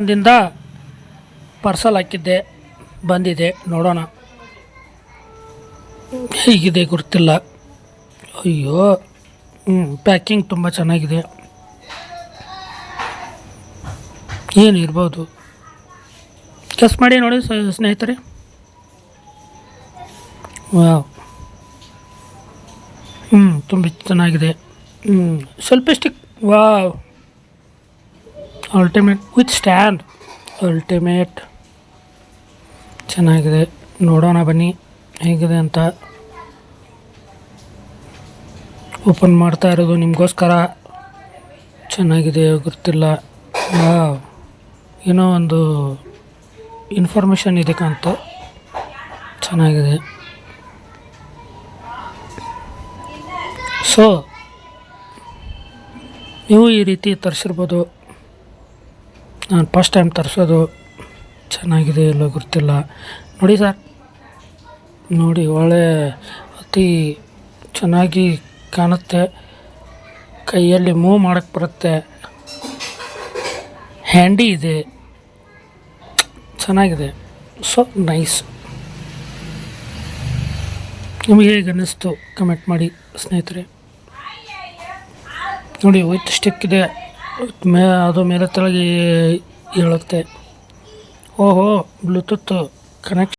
ದಿಂದ ಪಾರ್ಸಲ್ ಹಾಕಿದ್ದೆ, ಬಂದಿದೆ, ನೋಡೋಣ. ಹೇಗಿದೆ ಗೊತ್ತಿಲ್ಲ. ಅಯ್ಯೋ ಪ್ಯಾಕಿಂಗ್ ತುಂಬ ಚೆನ್ನಾಗಿದೆ. ಏನು ಇರ್ಬೋದು? ಕೆಸ್ ಮಾಡಿ ನೋಡಿ ಸ್ನೇಹಿತರೆ. ಹ್ಞೂ ತುಂಬ ಚೆನ್ನಾಗಿದೆ. ಹ್ಞೂ ಸ್ವಲ್ಪ stick wow ultimate with stand ultimate ಚೆನ್ನಾಗಿದೆ. ನೋಡೋಣ ಬನ್ನಿ. ಹೇಗಿದೆ ಅಂತ. ಓಪನ್ ಮಾಡ್ತಾ ಇರೋದು ನಿಮಗೋಸ್ಕರ. ಚೆನ್ನಾಗಿದೆ ಗೊತ್ತಿಲ್ಲ. ಏನೋ ಒಂದು ಇನ್ಫಾರ್ಮೇಷನ್ ಇದೆ ಕಾಣ್ತು. ಚೆನ್ನಾಗಿದೆ. ಸೊ ನೀವು ಈ ರೀತಿ ತರಿಸಿರ್ಬೋದು. ನಾನು ಫಸ್ಟ್ ಟೈಮ್ ತರಿಸೋದು ಚೆನ್ನಾಗಿದೆ ಇಲ್ಲೋ ಗೊತ್ತಿಲ್ಲ. ನೋಡಿ ಸರ್ ನೋಡಿ ಒಳ್ಳೆ ಅತಿ ಚೆನ್ನಾಗಿ ಕಾಣುತ್ತೆ. ಕೈಯಲ್ಲಿ ಮೂವ್ ಮಾಡೋಕ್ಕೆ ಬರುತ್ತೆ. ಹ್ಯಾಂಡಿ ಇದೆ. ಚೆನ್ನಾಗಿದೆ. ಸೊ ನೈಸ್ ನಿಮಗೆ ಹೇಗೆ ಅನ್ನಿಸ್ತು? ಕಮೆಂಟ್ ಮಾಡಿ ಸ್ನೇಹಿತರೆ. ನೋಡಿ ವೈತ್ ಸ್ಟಿಕ್ ಇದೆ. ಮೇ ಅದು ಮೇಲೆ ತೆಳಗೆ ಹೇಳುತ್ತೆ. ಓಹೋ ಬ್ಲೂಟೂತ್ ಕನೆಕ್ಟ್